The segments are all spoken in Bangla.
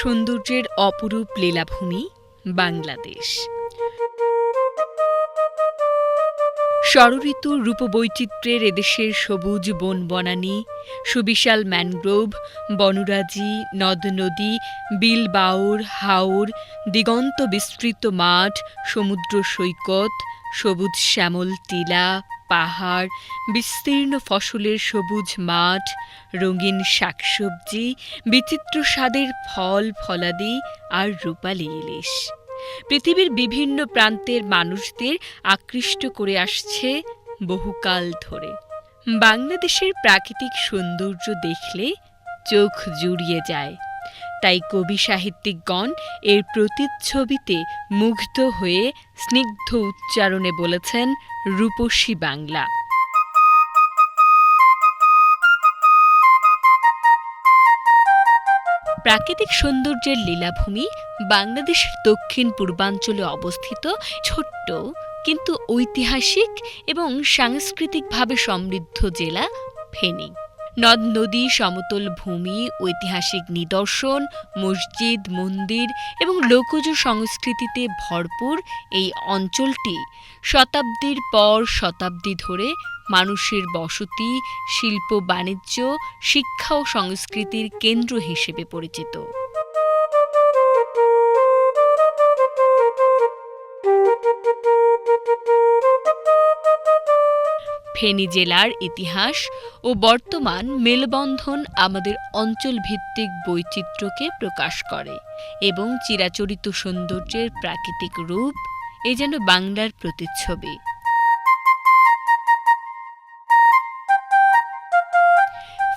সৌন্দর্যের অপরূপ লীলাভূমি বাংলাদেশ। ষড়ঋতুর রূপবৈচিত্র্যের এদেশের সবুজ বন বনানী, সুবিশাল ম্যানগ্রোভ, বনরাজি, নদ নদী বিল বাউর হাওর, দিগন্ত বিস্তৃত মাঠ, সমুদ্র সৈকত, সবুজ শ্যামল টিলা পাহাড়, বিস্তীর্ণ ফসলের সবুজ মাঠ, রঙিন শাকসবজি, বিচিত্র স্বাদের ফল, ফলাদি আর রূপালি ইলিশ। পৃথিবীর বিভিন্ন প্রান্তের মানুষদের আকৃষ্ট করে আসছে বহুকাল ধরে। বাংলাদেশের প্রাকৃতিক সৌন্দর্য দেখলে চোখ জুড়িয়ে যায়। তাই কবি সাহিত্যিকগণ এর প্রতিচ্ছবিতে মুগ্ধ হয়ে স্নিগ্ধ উচ্চারণে বলেছেন রূপসী বাংলা। প্রাকৃতিক সৌন্দর্যের লীলাভূমি বাংলাদেশের দক্ষিণ পূর্বাঞ্চলে অবস্থিত, ছোট্ট কিন্তু ঐতিহাসিক এবং সাংস্কৃতিকভাবে সমৃদ্ধ জেলা ফেনী। নদ নদী, সমতল ভূমি, ঐতিহাসিক নিদর্শন, মসজিদ, মন্দির এবং লোকজ সংস্কৃতিতে ভরপুর এই অঞ্চলটি শতাব্দীর পর শতাব্দী ধরে মানুষের বসতি, শিল্প বাণিজ্য, শিক্ষা ও সংস্কৃতির কেন্দ্র হিসেবে পরিচিত। ফেনী জেলার ইতিহাস ও বর্তমান মেলবন্ধন আমাদের অঞ্চলভিত্তিক বৈচিত্র্যকে প্রকাশ করে এবং চিরাচরিত সৌন্দর্যের প্রাকৃতিক রূপ এ যেন বাংলার প্রতিচ্ছবি।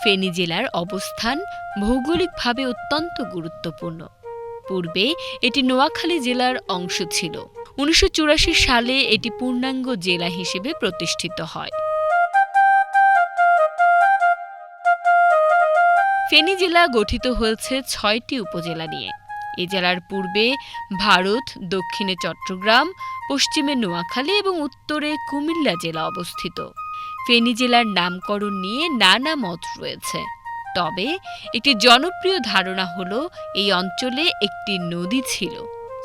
ফেনী জেলার অবস্থান ভৌগোলিকভাবে অত্যন্ত গুরুত্বপূর্ণ। পূর্বে এটি নোয়াখালী জেলার অংশ ছিল। উনিশশো চুরাশি সালে এটি পূর্ণাঙ্গ জেলা হিসেবে প্রতিষ্ঠিত হয়। ফেনী জেলা গঠিত হয়েছে ছয়টি উপজেলা নিয়ে। এ জেলার পূর্বে ভারত, দক্ষিণে চট্টগ্রাম, পশ্চিমে নোয়াখালী এবং উত্তরে কুমিল্লা জেলা অবস্থিত। ফেনী জেলার নামকরণ নিয়ে নানা মত রয়েছে। তবে একটি জনপ্রিয় ধারণা হলো, এই অঞ্চলে একটি নদী ছিল।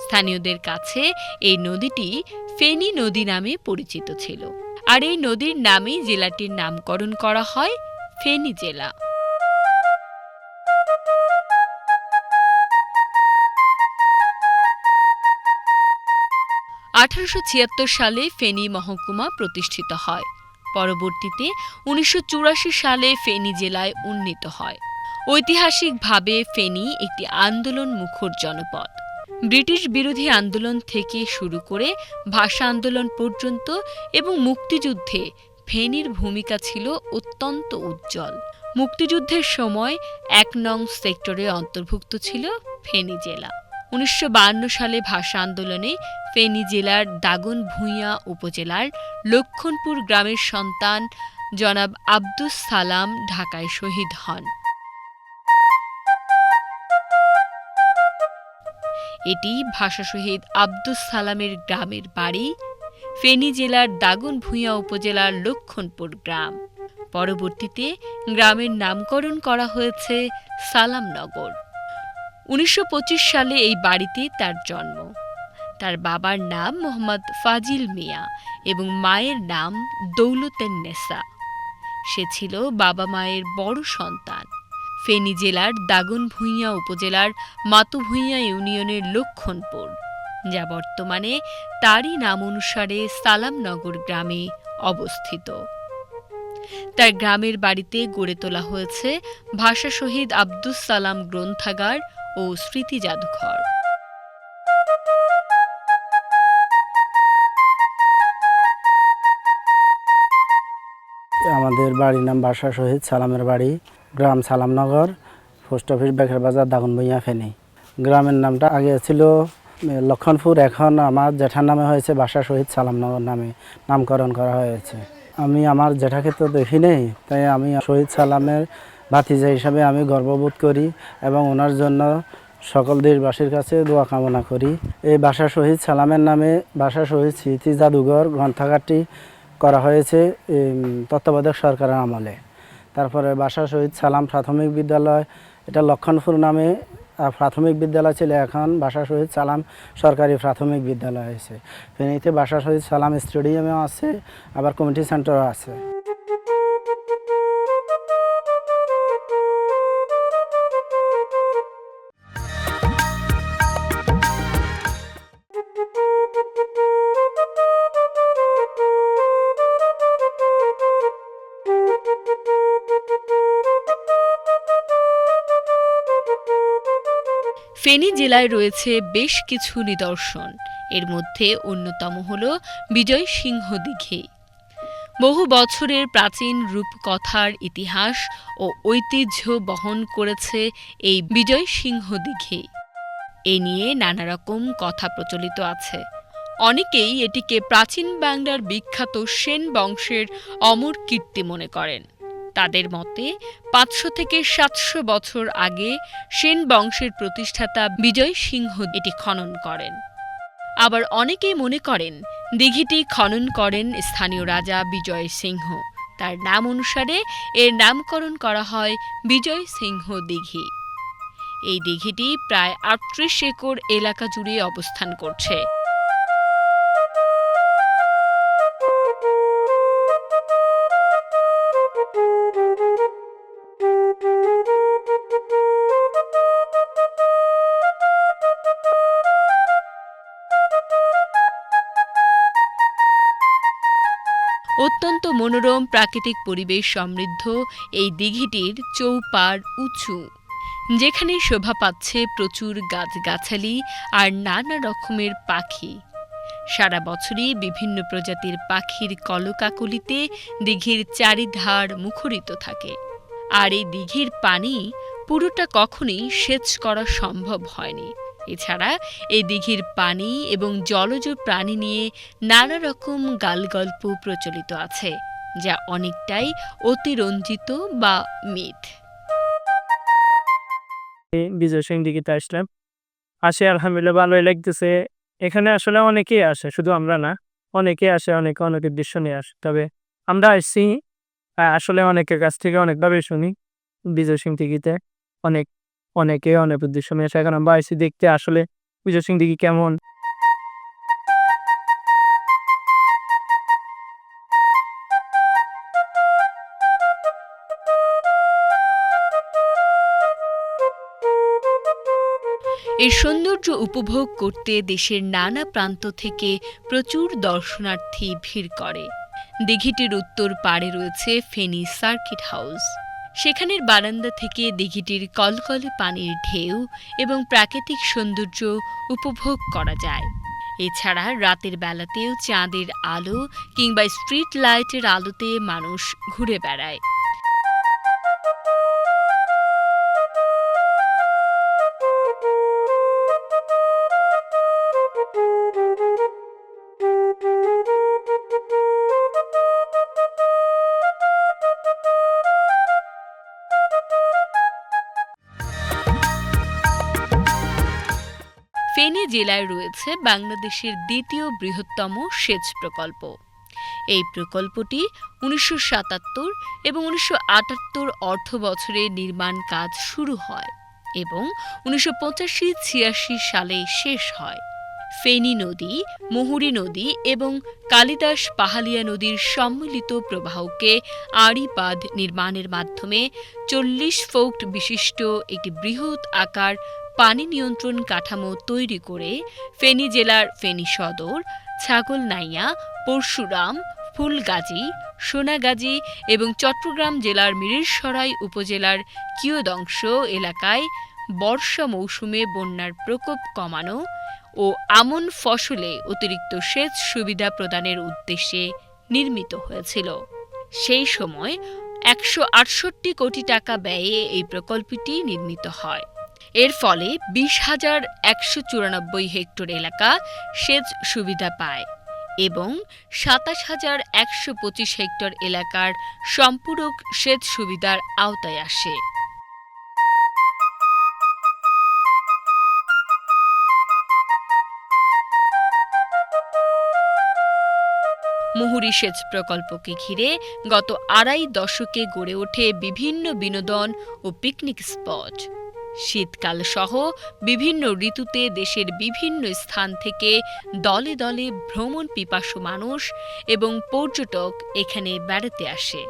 স্থানীয়দের কাছে এই নদীটি ফেনী নদী নামে পরিচিত ছিল। আর এই নদীর নামেই জেলাটির নামকরণ করা হয় ফেনী জেলা। আঠারোশো ছিয়াত্তর সালে ফেনী মহকুমা প্রতিষ্ঠিত হয়। পরবর্তীতে উনিশশো চুরাশি সালে ফেনী জেলায় উন্নীত হয়। ঐতিহাসিকভাবে ফেনী একটি আন্দোলন মুখর জনপদ। ব্রিটিশ বিরোধী আন্দোলন থেকে শুরু করে ভাষা আন্দোলন পর্যন্ত এবং মুক্তিযুদ্ধে ফেনীর ভূমিকা ছিল অত্যন্ত উজ্জ্বল। মুক্তিযুদ্ধের সময় এক নং সেক্টরে অন্তর্ভুক্ত ছিল ফেনী জেলা। উনিশশো সালে ভাষা আন্দোলনে ফেনী জেলার দাগন ভূঁইয়া উপজেলার লক্ষণপুর গ্রামের সন্তান জনাব আব্দুস সালাম ঢাকায় শহীদ হন। এটি ভাষা শহীদ আব্দুস সালামের গ্রামের বাড়ি, ফেনী জেলার দাগন ভূঁইয়া উপজেলার লক্ষণপুর গ্রাম। পরবর্তীতে গ্রামের নামকরণ করা হয়েছে সালামনগর। উনিশশো পঁচিশ সালে এই বাড়িতে তার জন্ম। তার বাবার নাম মোহাম্মদ ফাজিল মিয়া এবং মায়ের নাম দৌলতেন নেসা। সে ছিল বাবা মায়ের বড় সন্তান। ফেনী জেলার দাগনভূঁইয়া উপজেলার মাতুভূঁইয়া ইউনিয়নের লক্ষণপুর, যা বর্তমানে তারই নাম অনুসারে সালামনগর গ্রামে অবস্থিত। তার গ্রামের বাড়িতে গড়ে তোলা হয়েছে ভাষা শহীদ আব্দুস সালাম গ্রন্থাগার ও স্মৃতি জাদুঘর। আমাদের বাড়ির নাম বাসা শহীদ সালামের বাড়ি, গ্রাম সালামনগর, পোস্ট অফিস বেকের বাজার দাগনবইয়া ফেনী। গ্রামের নামটা আগে ছিল লক্ষণপুর, এখন আমার জেঠার নামে হয়েছে বাসা শহীদ সালামনগর নামে নামকরণ করা হয়েছে। আমি আমার জেঠাকে তো দেখি নেই তাই আমি শহীদ সালামের ভাতিজা হিসাবে আমি গর্ববোধ করি এবং ওনার জন্য সকল দেশবাসীর কাছে দোয়া কামনা করি। এই বাসা শহীদ সালামের নামে বাসা শহীদ স্মৃতি জাদুঘর গ্রন্থাগারটি করা হয়েছে তত্ত্বাবধায়ক সরকারের আমলে। তারপরে বাসা শহীদ সালাম প্রাথমিক বিদ্যালয়, এটা লক্ষণপুর নামে প্রাথমিক বিদ্যালয় ছিল এখন, বাসা শহীদ সালাম সরকারি প্রাথমিক বিদ্যালয় হয়েছে। ফেনীতে বাসা শহীদ সালাম স্টেডিয়ামও আছে, আবার কমিটি সেন্টারও আছে। ফেনী জেলায় রয়েছে বেশ কিছু নিদর্শন। এর মধ্যে অন্যতম হল বিজয় সিংহ দিঘি। বহু বছরের প্রাচীন রূপকথার ইতিহাস ও ঐতিহ্য বহন করেছে এই বিজয় সিংহ দিঘি। এ নিয়ে নানা রকম কথা প্রচলিত আছে। অনেকেই এটিকে প্রাচীন বাংলার বিখ্যাত সেন বংশের অমর কীর্তি মনে করেন। তাদের মতে, পাঁচশো থেকে সাতশো বছর আগে সেন বংশের প্রতিষ্ঠাতা বিজয় সিংহ এটি খনন করেন। আবার অনেকেই মনে করেন, দিঘিটি খনন করেন স্থানীয় রাজা বিজয় সিংহ। তার নাম অনুসারে এর নামকরণ করা হয় বিজয় সিংহ দিঘি। এই দিঘিটি প্রায় আটত্রিশ একর এলাকা জুড়ে অবস্থান করছে। অত্যন্ত মনোরম, প্রাকৃতিক পরিবেশ সমৃদ্ধ এই দিঘিটির চৌপার উঁচু, যেখানে শোভা পাচ্ছে প্রচুর গাছগাছালি আর নানা রকমের পাখি। সারা বছরই বিভিন্ন প্রজাতির পাখির কলকাকলিতে দিঘির চারিধার মুখরিত থাকে। আর এই দিঘির পানি পুরোটা কখনই সেচ করা সম্ভব হয়নি। এছাড়া এই দিঘির পানি এবং জলজ প্রাণী নিয়ে নানা রকম গালগল্প প্রচলিত আছে, যা অনেকটাই অতিরঞ্জিত বা মিথ। বিজয় সিং দিঘিতে আসলাম। আসে আলহামদুলিল্লাহ, ভালোই লাগতেছে। এখানে আসলে অনেকেই আসে, শুধু আমরা না। অনেকেই আসে, অনেকে অনেকের দৃশ্য নিয়ে আসে। তবে আমরা আসছি। আসলে অনেকের কাছ থেকে অনেকভাবে শুনি বিজয় সিং দিঘিতে। অনেক অনেকে অনেক উদ্দেশ্য নিয়ে এখন আমরা দেখতে আসলে বিজয় সিং দিঘি কেমন। এর সৌন্দর্য উপভোগ করতে দেশের নানা প্রান্ত থেকে প্রচুর দর্শনার্থী ভিড় করে। দিঘিটির উত্তর পাড়ে রয়েছে ফেনী সার্কিট হাউস। সেখানের বারান্দা থেকে দিঘিটির কলকলে পানির ঢেউ এবং প্রাকৃতিক সৌন্দর্য উপভোগ করা যায়। এছাড়া রাতের বেলাতেও চাঁদের আলো কিংবা স্ট্রিট লাইটের আলোতে মানুষ ঘুরে বেড়ায়। ফেনী জেলায় রয়েছে বাংলাদেশের দ্বিতীয় বৃহত্তম সেচ প্রকল্প। এই প্রকল্পটি উনিশশো সাতাত্তর এবং উনিশশো আটাত্তর অর্থ বছরে নির্মাণ কাজ শুরু হয় এবং উনিশশো পঁচাশি ছিয়াশি সালে শেষ হয়। ফেনী নদী, মুহুরী নদী এবং কালিদাস পাহালিয়া নদীর সম্মিলিত প্রবাহকে আড়ি নির্মাণের মাধ্যমে চল্লিশ ফোক্ট বিশিষ্ট একটি বৃহৎ আকার পানি নিয়ন্ত্রণ কাঠামো তৈরি করে ফেনী জেলার ফেনী সদর, ছাগলনাইয়া, পরশুরাম, ফুলগাজী, সোনাগাজী এবং চট্টগ্রাম জেলার মিরিরসরাই উপজেলার কিয়দংশ এলাকায় বর্ষা মৌসুমে বন্যার প্রকোপ কমানো ও আমন ফসলে অতিরিক্ত সেচ সুবিধা প্রদানের উদ্দেশ্যে নির্মিত হয়েছিল। সেই সময় একশো আটষট্টি কোটি টাকা ব্যয়ে এই প্রকল্পটি নির্মিত হয়। এর ফলে বিশ হাজার একশো চুরানব্বই হেক্টর এলাকা সেচ সুবিধা পায় এবং সাতাশ হাজার একশো পঁচিশ হেক্টর এলাকার সম্পূরক সেচ সুবিধার আওতায় আসে। মুহুরী সেচ প্রকল্পকে ঘিরে গত আড়াই দশকে গড়ে ওঠে বিভিন্ন বিনোদন ও পিকনিক স্পট। শীতকাল সহ বিভিন্ন ঋতুতে দেশের বিভিন্ন স্থান থেকে দলে দলে ভ্রমণ পিপাসু মানুষ এবং পর্যটক এখানে বেড়াতে আসে।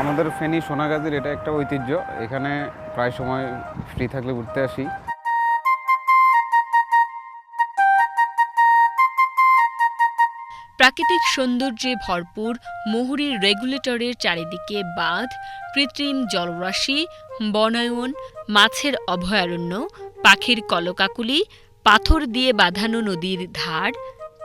আমাদের ফেনী সোনাগাজীর এটা একটা ঐতিহ্য। এখানে প্রায় সময় ফ্রি থাকলে ঘুরতে আসি। প্রাকৃতিক সৌন্দর্যে ভরপুর মুহুরীর রেগুলেটরের চারিদিকে বাঁধ, কৃত্রিম জলরাশি, বনায়ন, মাছের অভয়ারণ্য, পাখির কলকাকুলি, পাথর দিয়ে বাঁধানো নদীর ধার,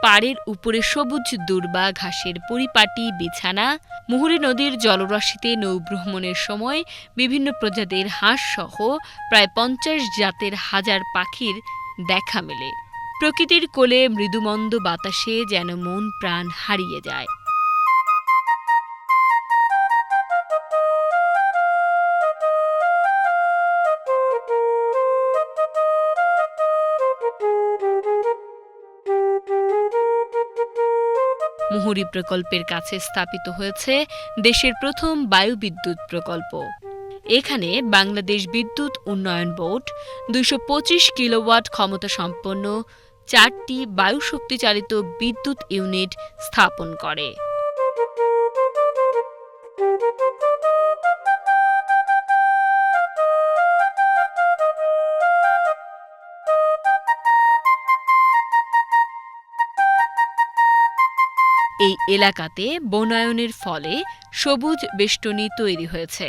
পাড়ের উপরে সবুজ দুর্বা ঘাসের পরিপাটি বিছানা, মুহুরী নদীর জলরাশিতে নৌভ্রমণের সময় বিভিন্ন প্রজাতির হাঁস সহ প্রায় পঞ্চাশ জাতের হাজার পাখির দেখা মেলে। প্রকৃতির কোলে মৃদুমন্দ বাতাসে যেন মন প্রাণ হারিয়ে যায়। মুহুরী প্রকল্পের কাছে স্থাপিত হয়েছে দেশের প্রথম বায়ুবিদ্যুৎ প্রকল্প। এখানে বাংলাদেশ বিদ্যুৎ উন্নয়ন বোর্ড দুইশো পঁচিশ কিলোওয়াট ক্ষমতা সম্পন্ন চারটি বায়ুশক্তি চালিত বিদ্যুৎ ইউনিট স্থাপন করে। এই এলাকাতে বনায়নের ফলে সবুজ বেষ্টনী তৈরি হয়েছে।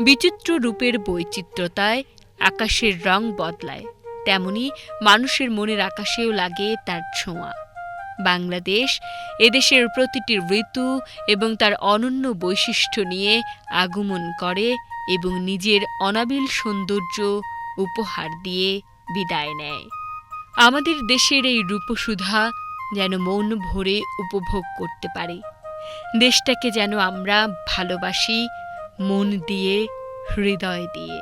বিচিত্র রূপের বৈচিত্র্যতায় আকাশের রং বদলায়। তেমনি মানুষের মনের আকাশেও লাগে তার ছোঁয়া। বাংলাদেশ এদেশের প্রতিটি ঋতু এবং তার অনন্য বৈশিষ্ট্য নিয়ে আগমন করে এবং নিজের অনাবিল সৌন্দর্য উপহার দিয়ে বিদায় নেয়। আমাদের দেশের এই রূপসুধা যেন মন ভরে উপভোগ করতে পারি। দেশটাকে যেন আমরা ভালোবাসি মন দিয়ে হৃদয় দিয়ে।